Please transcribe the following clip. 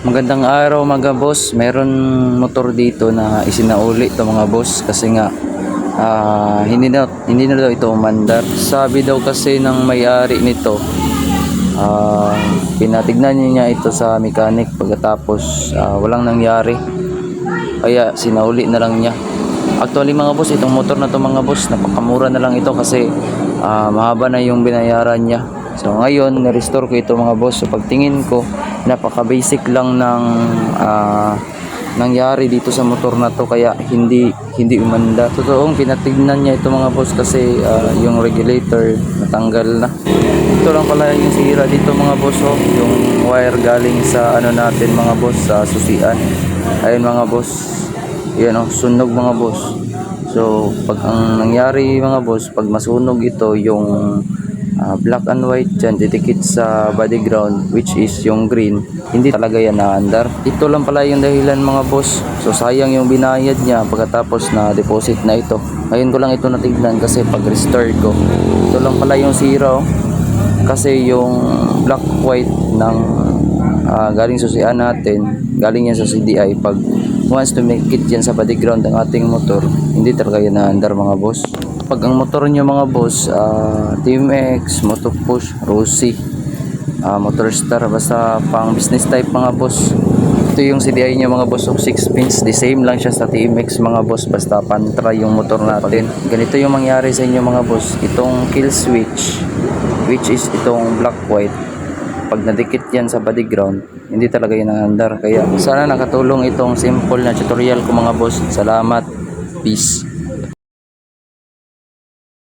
Magandang araw mga boss. Meron motor dito na isinauli to mga boss kasi nga ah, hindi na hindi na daw ito umandar. Sabi daw kasi ng may-ari nito ah, pinatignan niya ito sa mechanic pagkatapos ah, walang nangyari. Kaya sinauli na lang niya. Actually mga boss, itong motor na to mga boss, napakamura na lang ito kasi ah, mahaba na yung binayaran niya. So ngayon, na-restore ko ito mga boss. So pagtingin ko, napaka-basic lang ng ah, nangyari dito sa motor na to kaya hindi hindi umanda. Totoong pinatignan niya ito mga boss kasi ah, yung regulator natanggal na. Ito lang pala yung sira dito mga boss oh, yung wire galing sa ano natin mga boss sa susian. Ayun mga boss. Yan oh, sunog mga boss. So, pag ang nangyari mga boss, pag masunog ito, yung ah, black and white dyan, didikit sa body ground, which is yung green, hindi talaga yan naandar. Ito lang pala yung dahilan mga boss. So, sayang yung binayad niya pagkatapos na deposit na ito. Ngayon ko lang ito natignan kasi pag restore ko. Ito lang pala yung zero. Kasi yung black white ng ah, galing susian natin, galing yan sa CDI, pag once to make it yan sa body ground ng ating motor, hindi talaga yan naandar mga boss. Pag ang motor nyo mga boss, ah, Team X, Moto Push, Rossi, ah, Motor Star, basta pang business type mga boss. Ito yung CDI nyo mga boss of 6 pins, the same lang siya sa TMX mga boss, basta pantra yung motor natin. Ganito yung mangyari sa inyo mga boss, itong kill switch, which is itong black white, pag nadikit yan sa body ground, hindi talaga yan ang andar. Kaya sana nakatulong itong simple na tutorial ko mga boss. Salamat. Peace.